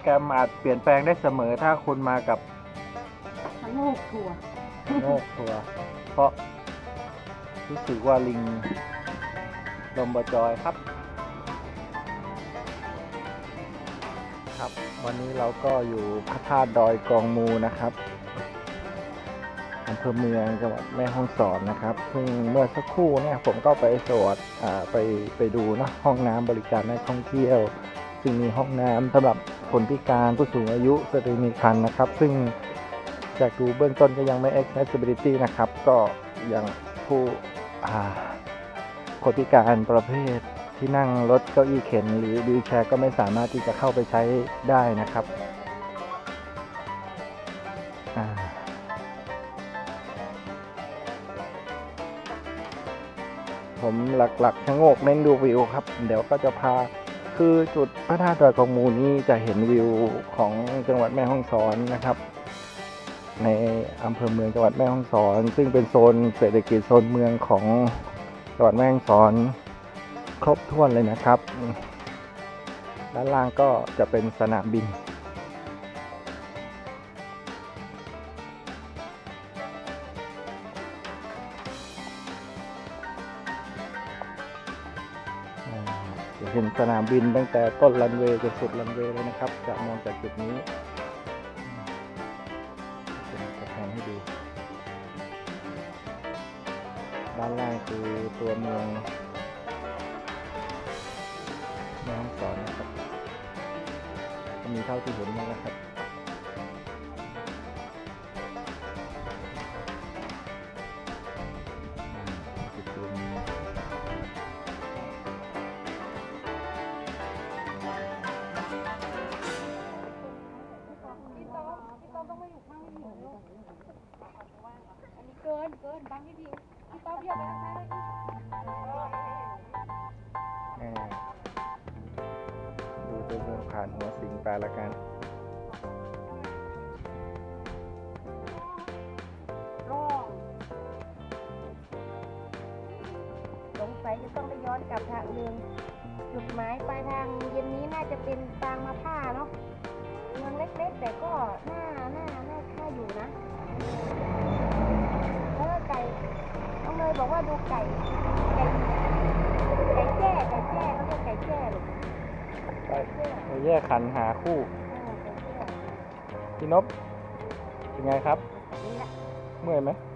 แกรมอาจเปลี่ยนแปลงได้เสมอถ้าคุณมากับทั้งโลกทัวร์โลกทัวร์เพราะรู้สึกว่าลิงลมบจอยครับ ครับ วันนี้เราก็อยู่พระธาตุดอยกองมูนะครับอำเภอเมืองจังหวัดแม่ฮ่องสอนนะครับ ซึ่งเมื่อสักครู่เนี่ยผมก็ไปสวดอ่าไปไปดูเนอะห้องน้ำบริการนักท่องเที่ยว ซึ่งมีห้องน้ำสำหรับ คนพิการผู้สูงอายุสตรีมีครรภ์นะครับ ซึ่งจากดูเบื้องต้นก็ยังไม่ accessibility นะครับ ก็ยังผู้คนพิการประเภทที่นั่งรถเก้าอี้เข็น หรือวีลแชร์ก็ไม่สามารถที่จะเข้าไปใช้ได้นะครับผมหลักๆชะโงกเน้นดูวิวครับ เดี๋ยวก็จะพา คือจุดพระธาตุดอยของมูนี้จะเห็นวิวของจังหวัดแม่ฮ่องสอนนะครับ ในอำเภอเมืองจังหวัดแม่ฮ่องสอน ซึ่งเป็นโซนเศรษฐกิจโซนเมืองของจังหวัดแม่ฮ่องสอนครบถ้วนเลยนะครับ ด้านล่างก็จะเป็นสนามบิน จะเห็นสนามบินตั้งแต่ต้นรันเวย์จนสุดรันเวย์เลยนะครับ จะมองจากจุดนี้จะแผนให้ดูด้านล่างคือตัวเมืองแม่ฮ่องสอนนะครับ มีเท่าที่เห็นนะครับ อันนี้เกินเกินบางที่ดีพี่ต๊อบเรียกไปนะคะอ่าดูตัวเมืองผ่านหัวสิงไปละกันร่องสงสัยจะต้องไปย้อนกลับทางเมืองจุดหมายปลายทางเย็นนี้น่าจะเป็นปางมาผ้าเนาะ เมืองเล็กๆ แต่ก็น่าน่าน่าค่าอยู่นะ แล้วก็ไก่น้องเนยบอกว่าดูไก่ไก่ไก่แจ้ไก่แจ้เขาเรียกไก่แจ้หรือไปไก่แจ้ไปแยกขันหาคู่อ่าไก่แจ้พี่นบเป็นไงครับนี่แหละเมื่อยไหมเ